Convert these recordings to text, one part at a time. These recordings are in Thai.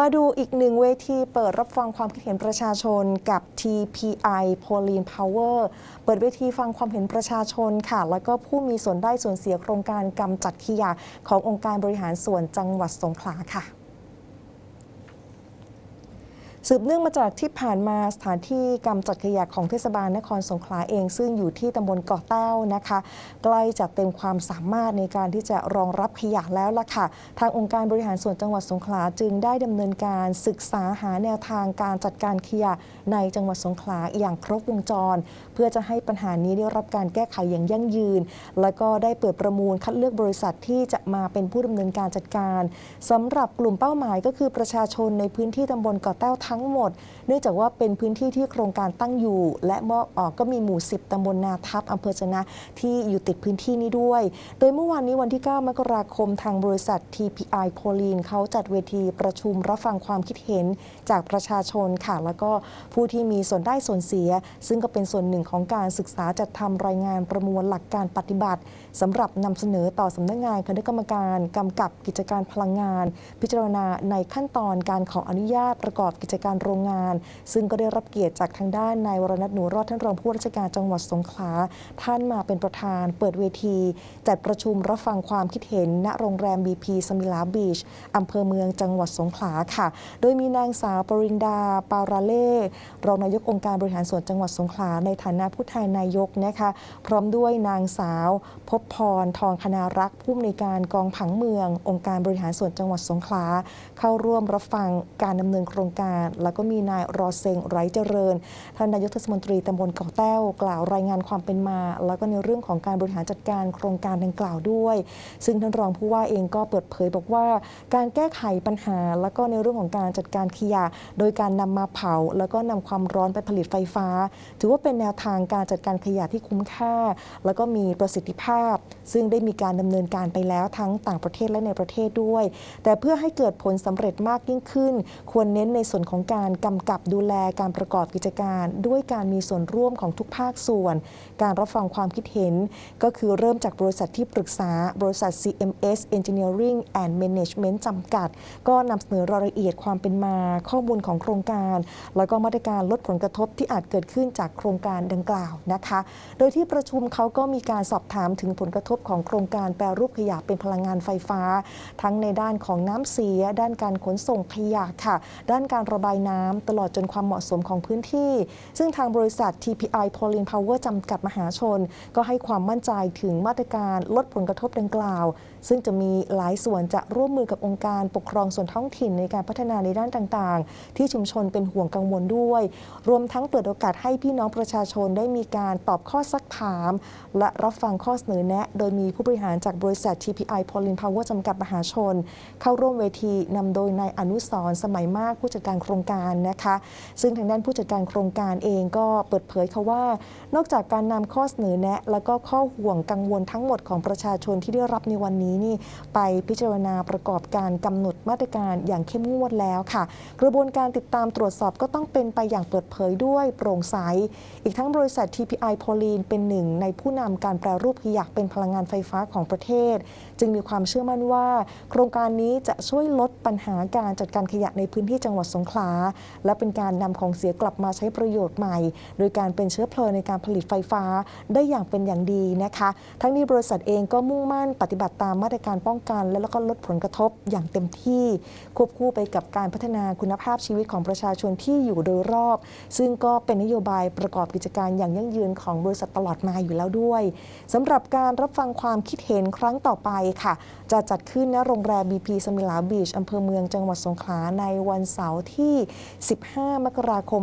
มาดูอีกหนึ่งเวทีเปิดรับฟังความคิดเห็นประชาชนกับ TPI Pauline Power เปิดเวทีฟังความเห็นประชาชนค่ะ แล้วก็ผู้มีส่วนได้ส่วนเสียโครงการกำจัดขยะขององค์การบริหารส่วนจังหวัดสงขลาค่ะ สืบเนื่องมาจากที่ผ่านมาสถานที่กำจัดขยะของเทศบาลนครสงขลาเอง ซึ่งอยู่ที่ตำบลเกาะแต้วนะคะใกล้จะเต็มความสามารถในการที่จะรองรับขยะแล้วล่ะค่ะ ทางองค์การบริหารส่วนจังหวัดสงขลาจึงได้ดำเนินการศึกษาหาแนวทางการจัดการขยะในจังหวัดสงขลาอย่างครบวงจร เพื่อจะให้ปัญหานี้ได้รับการแก้ไขอย่างยั่งยืน แล้วก็ได้เปิดประมูลคัดเลือกบริษัทที่จะมาเป็นผู้ดำเนินการจัดการสำหรับกลุ่มเป้าหมายก็คือประชาชนในพื้นที่ตำบลเกาะแต้วทั้้งหมด เนื่องจากว่าเป็นพื้นที่ที่โครงการตั้งอยู่ และมอกออกก็มีหมู่ 10 ตำบลนาทับอำเภอชนะที่อยู่ติดพื้นที่นี้ด้วย โดยเมื่อวานนี้วันที่ 9 มกราคมทางบริษัท TPI โ o ลีนเขาจัดเวทีประชุมรับฟังความคิดเห็นจากประชาชนค่ะ แล้วก็ผู้ที่มีส่วนได้ส่วนเสีย ซึ่งก็เป็นส่วนหนึ่งของการศึกษาจัดทำรายงานประมวลหลักการปฏิบัติสำหรับนำเสนอต่อสำนักงานคณะกรรมการกำกับกิจการพลังงาน พิจารณาในขั้นตอนการขออนุญาตประกอบกิจการโรงงาน ซึ่งก็ได้รับเกียรติจากทางด้านนายวรนัทหนูรอดท่านรองผู้ราชการจังหวัดสงขลาท่านมาเป็นประธาน เปิดเวที จัดประชุมรับฟังความคิดเห็น ณโรงแรม BP สมิลาบีชอำเภอเมืองจังหวัดสงขลาค่ะ โดยมีนางสาวปรินดา ปาราเล่รองนายกองค์การบริหารส่วนจังหวัดสงขลาในฐานะผู้แทนนายกนะคะ พร้อมด้วยนางสาว พบพรทองคณารักษ์ผู้อำนวยการกองผังเมือง องค์การบริหารส่วนจังหวัดสงขลาเข้าร่วมรับฟังการดำเนินโครงการแล้วก็มีนายรอเซงไร้เจริญท่านนายกเทศมนตรีตำบลเกาะแต้วกล่าวรายงานความเป็นมา แล้วก็ในเรื่องของการบริหารจัดการโครงการดังกล่าวด้วย ซึ่งท่านรองผู้ว่าเองก็เปิดเผยบอกว่า การแก้ไขปัญหา แล้วก็ในเรื่องของการจัดการขยะ โดยการนำมาเผา แล้วก็นำความร้อนไปผลิตไฟฟ้า ถือว่าเป็นแนวทางการจัดการขยะที่คุ้มค่า แล้วก็มีประสิทธิภาพ ซึ่งได้มีการดำเนินการไปแล้วทั้งต่างประเทศและในประเทศด้วย แต่เพื่อให้เกิดผลสำเร็จมากยิ่งขึ้น ควรเน้นในส่วนของการกำกับดูแลการประกอบกิจการ ด้วยการมีส่วนร่วมของทุกภาคส่วน การรับฟังความคิดเห็น ก็คือเริ่มจากบริษัทที่ปรึกษา บริษัท CMS Engineering and Management จำกัด ก็นำเสนอรายละเอียดความเป็นมา ข้อมูลของโครงการ แล้วก็มาตรการลดผลกระทบที่อาจเกิดขึ้นจากโครงการดังกล่าวนะคะ โดยที่ประชุมเขาก็มีการสอบถามถึงผลกระทบของโครงการแปรรูปขยะเป็นพลังงานไฟฟ้า ทั้งในด้านของน้ำเสีย ด้านการขนส่งขยะค่ะ ด้านการระบายน้ำตลอดจนความเหมาะสมของพื้นที่ ซึ่งทางบริษัท TPI Pauline Power จำกัดมหาชน ก็ให้ความมั่นใจถึงมาตรการลดผลกระทบดังกล่าว ซึ่งจะมีหลายส่วนจะร่วมมือกับองค์การปกครองส่วนท้องถิ่นในการพัฒนาในด้านต่างๆ ที่ชุมชนเป็นห่วงกังวลด้วย รวมทั้งเปิดโอกาสให้พี่น้องประชาชนได้มีการตอบข้อซักถาม และรับฟังข้อเสนอแนะ โดยมีผู้บริหารจากบริษัท TPI Pauline Power จำกัดมหาชน เข้าร่วมเวทีนำโดยนายอนุสรสมัยมากผู้จัดการโครงการนะคะ ซึ่งทางด้านผู้จัดการโครงการเองก็เปิดเผยค่ะว่า นอกจากการนำข้อเสนอแนะ แล้วก็ข้อห่วงกังวลทั้งหมดของประชาชนที่ได้รับในวันนี้นี่ไปพิจารณาประกอบการกำหนดมาตรการอย่างเข้มงวดแล้วค่ะ กระบวนการติดตามตรวจสอบก็ต้องเป็นไปอย่างเปิดเผยด้วยโปร่งใส อีกทั้งบริษัท TPI โ o ลีนเป็นหนึ่งในผู้นำการแปรรูปขยะเป็นพลังงานไฟฟ้าของประเทศ จึงมีความเชื่อมั่นว่า โครงการนี้จะช่วยลดปัญหาการจัดการขยะในพื้นที่จังหวัดสงขลา และเป็นการนำของเสียกลับมาใช้ประโยชน์ใหม่ โดยการเป็นเชื้อเพลิงในการผลิตไฟฟ้าได้อย่างเป็นอย่างดีนะคะ ทั้งนี้บริษัทเองก็มุ่งมั่นปฏิบัติตามมาตรการป้องกัน และแล้วก็ลดผลกระทบอย่างเต็มที่ควบคู่ไปกับการพัฒนาคุณภาพชีวิตของประชาชนที่อยู่โดยรอบ ซึ่งก็เป็นนโยบายประกอบกิจการอย่างยั่งยืนของบริษัทตลอดมาอยู่แล้วด้วยสำหรับการรับฟังความคิดเห็นครั้งต่อไปค่ะ จะจัดขึ้นณโรงแรม BP สมิลาบีชอำเภอเมืองจังหวัดสงขลาในวันเสาร์ที่ 15 มกราคม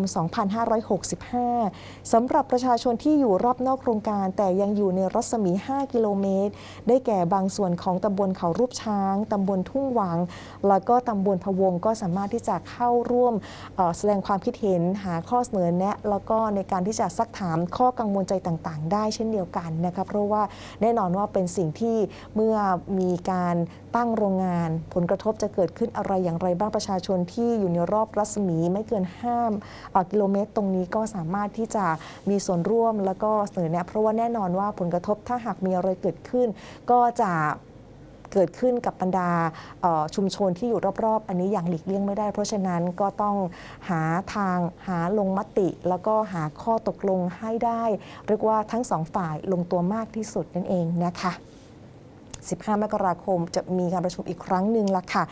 2565สำหรับประชาชนที่อยู่รอบนอกโครงการ แต่ยังอยู่ในรัศมี 5 กิโลเมตร ได้แก่บางส่วนของตำบลเขารูปช้างตำบลทุ่งหวัง แล้วก็ตำบลพะวงก็สามารถที่จะเข้าร่วมแสดงความคิดเห็นหาข้อเสนอแนะ แล้วก็ในการที่จะซักถามข้อกังวลใจต่างๆ ได้เช่นเดียวกันนะคะเพราะว่าแน่นอนว่าเป็นสิ่งที่เมื่อมีการตั้งโรงงาน ผลกระทบจะเกิดขึ้นอะไรอย่างไรบ้างประชาชนที่อยู่ในรอบรัศมีไม่เกิน5กิโลเมตร ตรงนี้ก็สามารถที่จะมีส่วนร่วมแล้วก็เสนอแนะเพราะว่าแน่นอนว่าผลกระทบถ้าหากมีอะไรเกิดขึ้น ก็จะ เกิดขึ้นกับบรรดาชุมชนที่อยู่รอบๆ อันนี้อย่างหลีกเลี่ยงไม่ได้ เพราะฉะนั้นก็ต้องหาทางหาลงมติ แล้วก็หาข้อตกลงให้ได้เรียกว่าทั้งสองฝ่ายลงตัวมากที่สุดนั่นเองนะคะ15 มกราคมจะมีการประชุมอีกครั้งหนึ่งละค่ะ